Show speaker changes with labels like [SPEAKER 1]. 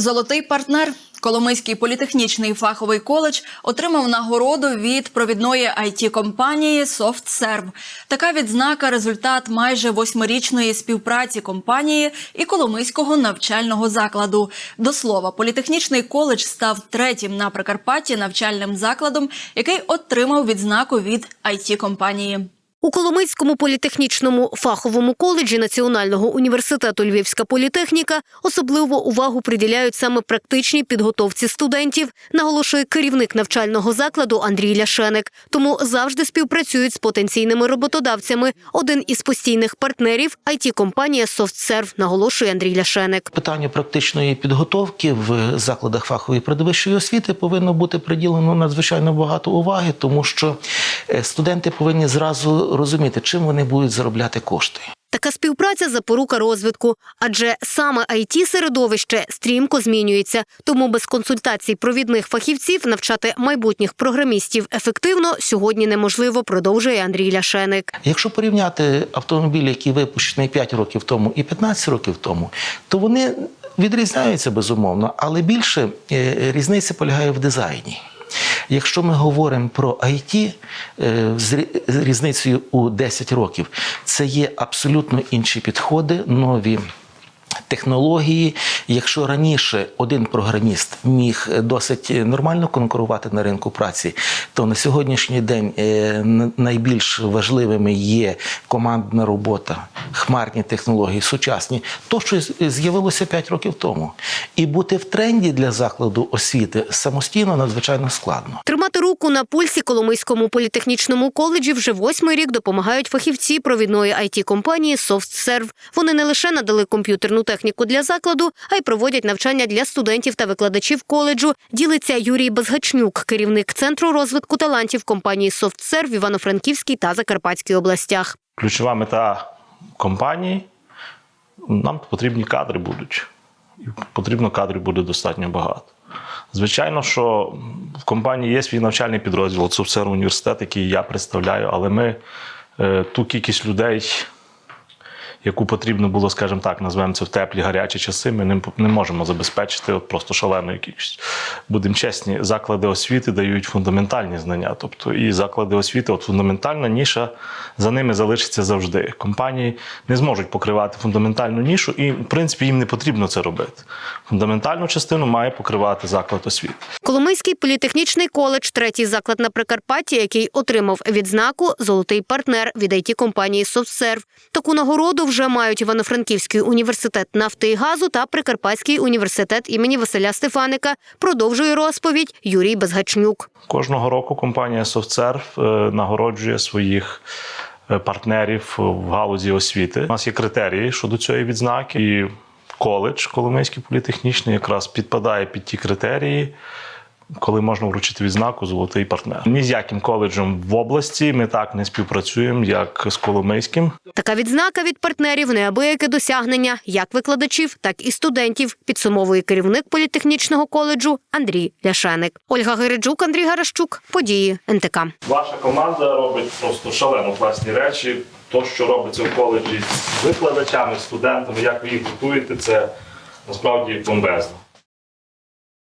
[SPEAKER 1] Золотий партнер Коломийський політехнічний фаховий коледж отримав нагороду від провідної it компанії SoftServe. Така відзнака результат майже восьмирічної співпраці компанії і Коломийського навчального закладу. До слова, політехнічний коледж став третім на Прикарпатті навчальним закладом, який отримав відзнаку від it компанії.
[SPEAKER 2] У Коломийському політехнічному фаховому коледжі Національного університету Львівська політехніка особливу увагу приділяють саме практичній підготовці студентів, наголошує керівник навчального закладу Андрій Ляшеник. Тому завжди співпрацюють з потенційними роботодавцями. Один із постійних партнерів – it компанія SoftServe, наголошує Андрій Ляшеник.
[SPEAKER 3] Питання практичної підготовки в закладах фахової передвищої освіти повинно бути приділено надзвичайно багато уваги, тому що студенти повинні зразу розуміти, чим вони будуть заробляти кошти.
[SPEAKER 2] Така співпраця запорука розвитку, адже саме it середовище стрімко змінюється. Тому без консультацій провідних фахівців навчати майбутніх програмістів ефективно сьогодні неможливо, продовжує Андрій Ляшеник.
[SPEAKER 3] Якщо порівняти автомобілі, які випущені 5 років тому і 15 років тому, то вони відрізняються безумовно, але більше е, різниця полягає в дизайні. Якщо ми говоримо про IT е, з різницею у 10 років, це є абсолютно інші підходи, нові. Технології, якщо раніше один програміст міг досить нормально конкурувати на ринку праці, то на сьогоднішній день е, найбільш важливими є командна робота, хмарні технології, сучасні, то що з'явилося 5 років тому. І бути в тренді для закладу освіти самостійно надзвичайно складно.
[SPEAKER 2] Тримати руку на пульсі Коломийському політехнічному коледжі вже восьмий рік допомагають фахівці провідної it компанії SoftServe. Вони не лише надали комп'ютерну техніку для закладу, а й проводять навчання для студентів та викладачів коледжу. Ділиться Юрій Безгачнюк, керівник центру розвитку талантів компанії SoftServe в Івано-Франківській та Закарпатській областях.
[SPEAKER 4] ключова мета компанії нам потрібні кадри будуть. Потрібно кадрів буде достатньо багато. Звичайно, що в компанії є свій навчальний підрозділ, це університет, який я представляю, але ми е, ту кількість людей, яку потрібно було, скажімо так, назвемо це в теплі гарячі часи, ми не, не можемо забезпечити от просто шаленою кількістю. Будемо чесні, заклади освіти дають фундаментальні знання. Тобто і заклади освіти, от фундаментальна ніша за ними залишиться завжди. Компанії не зможуть покривати фундаментальну нішу, і в принципі їм не потрібно це робити. Фундаментальну частину має покривати заклад освіти.
[SPEAKER 2] Коломийський політехнічний коледж, третій заклад на Прикарпатті, який отримав відзнаку Золотий партнер від it компанії SoftServe. Таку нагороду вже мають Івано-Франківський університет нафти і газу та Прикарпатський університет імені Василя Стефаника. Продовжує розповідь Юрій Безгачнюк.
[SPEAKER 4] Кожного року компанія е, нагороджує своїх е, партнерів в галузі освіти. У нас є критерії щодо цієї відзнаки, і коледж Коломийський політехнічний якраз підпадає під ті критерії. Коли можна вручити відзнаку Золотий партнер. Ні з яким коледжем в області ми так не співпрацюємо, як з Коломийським.
[SPEAKER 2] Така відзнака від партнерів неабияке досягнення як викладачів, так і студентів. Підсумовує керівник політехнічного коледжу Андрій Ляшеник. Ольга Гереджук, Андрій Гарашчук. Події НТК.
[SPEAKER 4] Ваша команда робить просто шалено класні речі. То, що робиться в коледжі з викладачами, студентами, як ви їх готуєте, це насправді бомбезно.